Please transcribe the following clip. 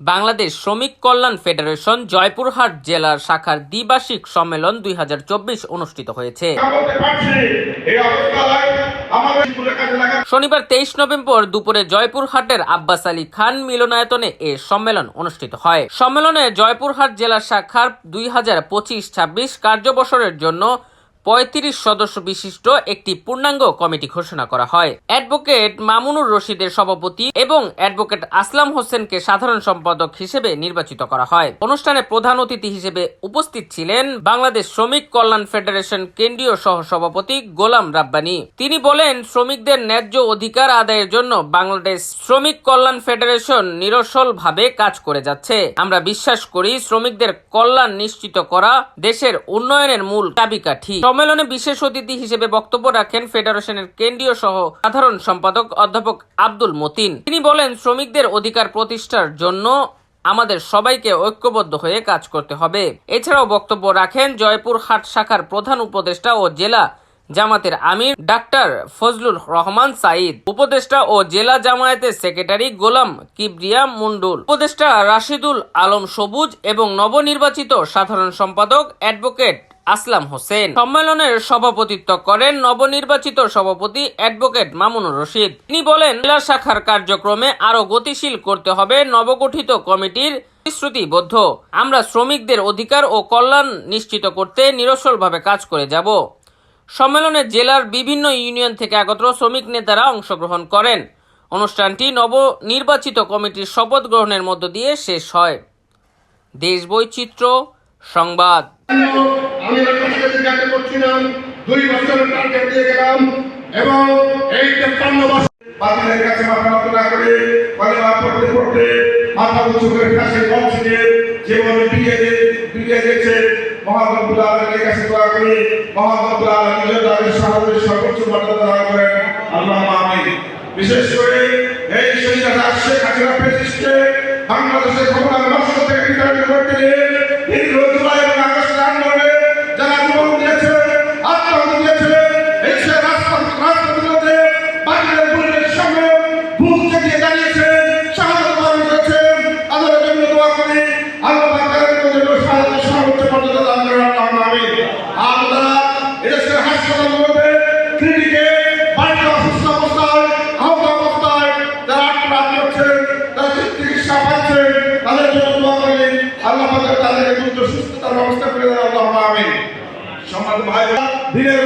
বাংলাদেশ শ্রমিক কল্যাণ ফেডারেশন জয়পুরহাট জেলার শাখার দ্বিবার্ষিক সম্মেলন দুই হাজার চব্বিশ অনুষ্ঠিত হয়েছে। শনিবার তেইশ নভেম্বর দুপুরে জয়পুরহাটের আব্বাস আলী খান মিলনায়তনে এ সম্মেলন অনুষ্ঠিত হয়। সম্মেলনে জয়পুরহাট জেলা শাখার দুই হাজার পঁচিশ ছাব্বিশ কার্যবছরের জন্য পঁয়ত্রিশ সদস্য বিশিষ্ট একটি পূর্ণাঙ্গ কমিটি ঘোষণা করা হয়। অ্যাডভোকেট মামুনুর রশিদের সভাপতি এবং অ্যাডভোকেট আসলাম হোসেনকে সাধারণ সম্পাদক হিসেবে নির্বাচিত করা হয়। অনুষ্ঠানে প্রধান অতিথি হিসেবে উপস্থিত ছিলেন বাংলাদেশ শ্রমিক কল্যাণ ফেডারেশন কেন্দ্রীয় সহ সভাপতি গোলাম রাব্বানি। তিনি বলেন, শ্রমিকদের ন্যায্য অধিকার আদায়ের জন্য বাংলাদেশ শ্রমিক কল্যাণ ফেডারেশন নিরসলভাবে কাজ করে যাচ্ছে। আমরা বিশ্বাস করি, শ্রমিকদের কল্যাণ নিশ্চিত করা দেশের উন্নয়নের মূল চাবিকাঠি। সম্মেলনে বিশেষ অতিথি হিসেবে বক্তব্য রাখেন ফেডারেশনের কেন্দ্রীয় সহ সাধারণ সম্পাদক অধ্যাপক আব্দুল মতিন। তিনি বলেন, শ্রমিকদের অধিকার প্রতিষ্ঠার জন্য আমাদের সবাইকে ঐক্যবদ্ধ হয়ে কাজ করতে হবে। এছাড়াও বক্তব্য রাখেন জয়পুর হাট শাখার প্রধান উপদেষ্টা ও জেলা জামাতের আমির ডাক্তার ফজলুল রহমান সাইদ উপদেষ্টা ও জেলা জামায়াতের সেক্রেটারি গোলাম কিবরিয়া মুন্ডুল, উপদেষ্টা রাশিদুল আলম সবুজ এবং নবনির্বাচিত সাধারণ সম্পাদক অ্যাডভোকেট আসলাম হোসেন। সম্মেলনের সভাপতিত্ব করেন নবনির্বাচিত সভাপতি অ্যাডভোকেট মামুনুর রশিদ। তিনি বলেন, জেলা শাখার কার্যক্রমে আরও গতিশীল করতে হবে নবগঠিত কমিটির প্রতিশ্রুতিবদ্ধ আমরা শ্রমিকদের অধিকার ও কল্যাণ নিশ্চিত করতে নিরসলভাবে কাজ করে যাব। সম্মেলনে জেলার বিভিন্ন ইউনিয়ন থেকে আগত শ্রমিক নেতারা অংশগ্রহণ করেন। অনুষ্ঠানটি নবনির্বাচিত কমিটির শপথ গ্রহণের মধ্য দিয়ে শেষ হয়। দেশ বৈচিত্র্য সংবাদ। আমি জিজ্ঞাসা করছিলাম দুই বছরের টার্গেট দিয়ে গেলাম এবং এই তেপ্পান্ন বছর বাতিলের কাছে মাথা নত না করে কলেমা পড়তে পড়তে মাথা উঁচু করে কাছে পৌঁছে জীবনে বিয়ে বিয়ে গেছে সর্বোচ্চ বিশেষ করে এই প্রেসিডেন্টকে বাংলাদেশের হাসপাতালগুলোতে ক্লিনিকে বাড়িতে অসুস্থ অবস্থায়, আহত অবস্থায় যারা আক্রান্ত করছেন তারা চিকিৎসা পাচ্ছেন তাদের জন্য দোয়া করি আল্লাহ তাদেরকে দ্রুত সুস্থতার ব্যবস্থা করে দেন। আল্লাহ আমিন। সম্মানিত ভাই দিনের